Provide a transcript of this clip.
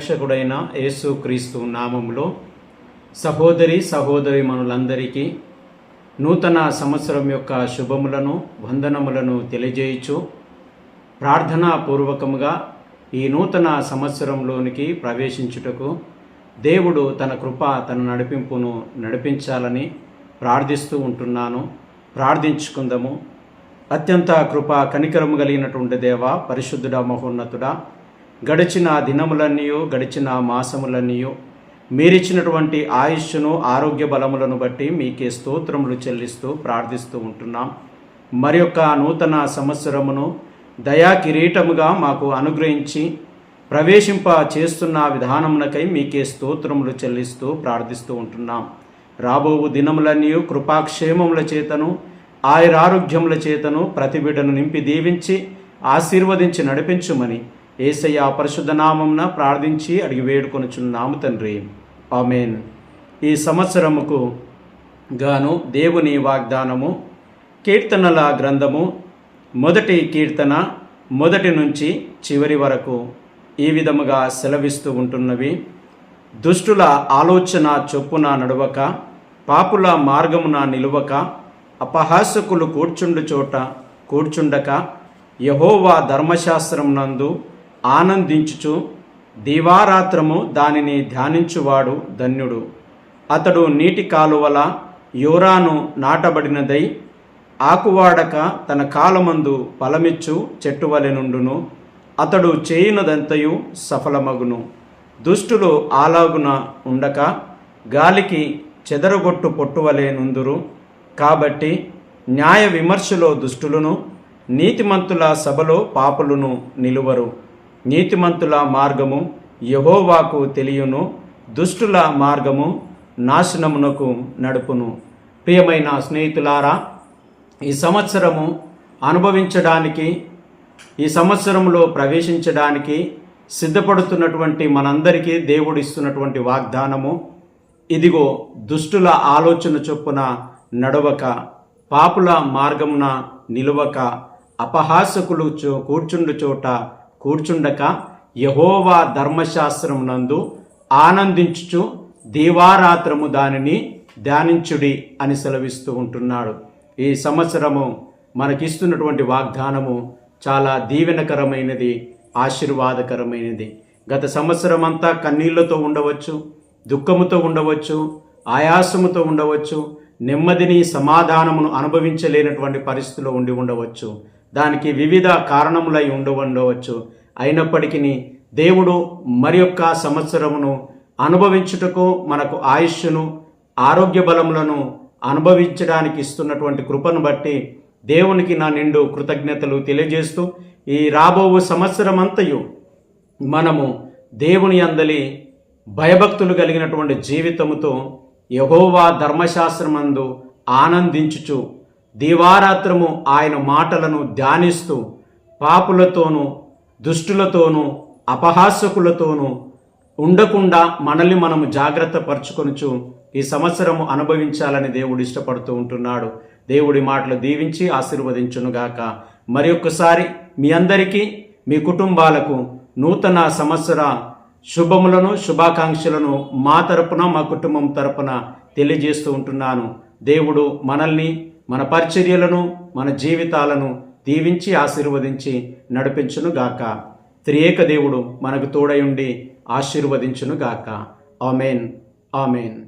రక్షకుడైన యేసు క్రీస్తు నామములో సహోదరి సహోదరి మనులందరికీ నూతన సంవత్సరం యొక్క శుభములను వందనములను తెలియజేయచ్చు ప్రార్థనాపూర్వకముగా ఈ నూతన సంవత్సరంలోనికి ప్రవేశించుటకు దేవుడు తన కృప తన నడిపింపును నడిపించాలని ప్రార్థిస్తూ ఉంటున్నాను. ప్రార్థించుకుందాము. అత్యంత కృప కనికరము కలిగినటువంటి దేవ పరిశుద్ధుడ మహోన్నతుడా గడిచిన దినములన్నీ గడిచిన మాసములన్నీ మీరిచ్చినటువంటి ఆయుష్ను ఆరోగ్య బలములను బట్టి మీకే స్తోత్రములు చెల్లిస్తూ ప్రార్థిస్తూ ఉంటున్నాం. మరి యొక్క నూతన సంవత్సరమును దయా కిరీటముగా మాకు అనుగ్రహించి ప్రవేశింప చేస్తున్న విధానమునకై మీకే స్తోత్రములు చెల్లిస్తూ ప్రార్థిస్తూ ఉంటున్నాం. రాబోవు దినములన్నీ కృపాక్షేమముల చేతను ఆయురారోగ్యముల చేతను ప్రతి బిడ్డను నింపి దీవించి ఆశీర్వదించి నడిపించుమని ఏసయ్య పరిశుద్ధ నామంన ప్రార్థించి అడిగి వేడుకొనుచున్నాము తండ్రి. ఆమెన్. ఈ సంవత్సరముకు గాను దేవుని వాగ్దానము కీర్తనల గ్రంథము మొదటి కీర్తన మొదటి నుంచి చివరి వరకు ఈ విధముగా సెలవిస్తూ ఉంటున్నవి. దుష్టుల ఆలోచన చొప్పున నడవక పాపుల మార్గమున నిలువక అపహాసకులు కూర్చుండు చోట కూర్చుండక యహోవా ధర్మశాస్త్రం నందు ఆనందించుచు దీవారాత్రము దానిని ధ్యానించువాడు ధన్యుడు. అతడు నీటి కాలువల యోరాను నాటబడినదై ఆకువాడక తన కాలమందు ఫలమిచ్చు చెట్టువలెనుండును. అతడు చేయునదంతయు సఫలమగును. దుష్టులు ఆలాగున ఉండక గాలికి చెదరగొట్టు పొట్టువలే నుందురు. కాబట్టి న్యాయ విమర్శలో దుష్టులను నీతిమంతుల సభలో పాపులను నిలువరు. నీతిమంతుల మార్గము యహోవాకు తెలియను దుష్టుల మార్గము నాశనమునకు నడుపును. ప్రియమైన స్నేహితులారా ఈ సంవత్సరము అనుభవించడానికి ఈ సంవత్సరంలో ప్రవేశించడానికి సిద్ధపడుతున్నటువంటి మనందరికీ దేవుడు ఇస్తున్నటువంటి వాగ్దానము ఇదిగో దుష్టుల ఆలోచన చొప్పున నడవక పాపుల మార్గమున నిలువక అపహాసకులు చో కూర్చుండు చోట కూర్చుండక యహోవా ధర్మశాస్త్రం నందు ఆనందించుచు దీవారాత్రము దానిని ధ్యానించుడి అని సెలవిస్తూ ఉంటున్నాడు. ఈ సంవత్సరము మనకిస్తున్నటువంటి వాగ్దానము చాలా దీవెనకరమైనది ఆశీర్వాదకరమైనది. గత సంవత్సరం అంతా కన్నీళ్ళతో ఉండవచ్చు దుఃఖముతో ఉండవచ్చు ఆయాసముతో ఉండవచ్చు నెమ్మదిని సమాధానమును అనుభవించలేనటువంటి పరిస్థితిలో ఉండి ఉండవచ్చు. దానికి వివిధ కారణములై ఉండవండవచ్చు అయినప్పటికీ దేవుడు మరి యొక్క సంవత్సరమును అనుభవించుటకు మనకు ఆయుష్ను ఆరోగ్య బలములను అనుభవించడానికి ఇస్తున్నటువంటి కృపను బట్టి దేవునికి నా నిండు కృతజ్ఞతలు తెలియజేస్తూ ఈ రాబో సంవత్సరమంతయు మనము దేవుని అందలి భయభక్తులు కలిగినటువంటి జీవితముతో యహోవా ధర్మశాస్త్రమందు ఆనందించుచు దీవారాత్రము ఆయన మాటలను ధ్యానిస్తూ పాపులతోనూ దుష్టులతోనూ అపహాసకులతోనూ ఉండకుండా మనల్ని మనము జాగ్రత్త పరుచుకొనుచు ఈ సంవత్సరము అనుభవించాలని దేవుడు ఇష్టపడుతూ ఉంటున్నాడు. దేవుడి మాటలు దీవించి ఆశీర్వదించునుగాక. మరి ఒక్కసారి మీ అందరికీ మీ కుటుంబాలకు నూతన సంవత్సర శుభములను శుభాకాంక్షలను మా తరపున మా కుటుంబం తరపున తెలియజేస్తూ ఉంటున్నాను. దేవుడు మనల్ని మన పరిచర్యలను మన జీవితాలను దీవించి ఆశీర్వదించి నడిపించును గాక త్రియేక దేవుడు మనకు తోడయుండి ఆశీర్వదించును గాక ఆమెన్. ఆమెన్.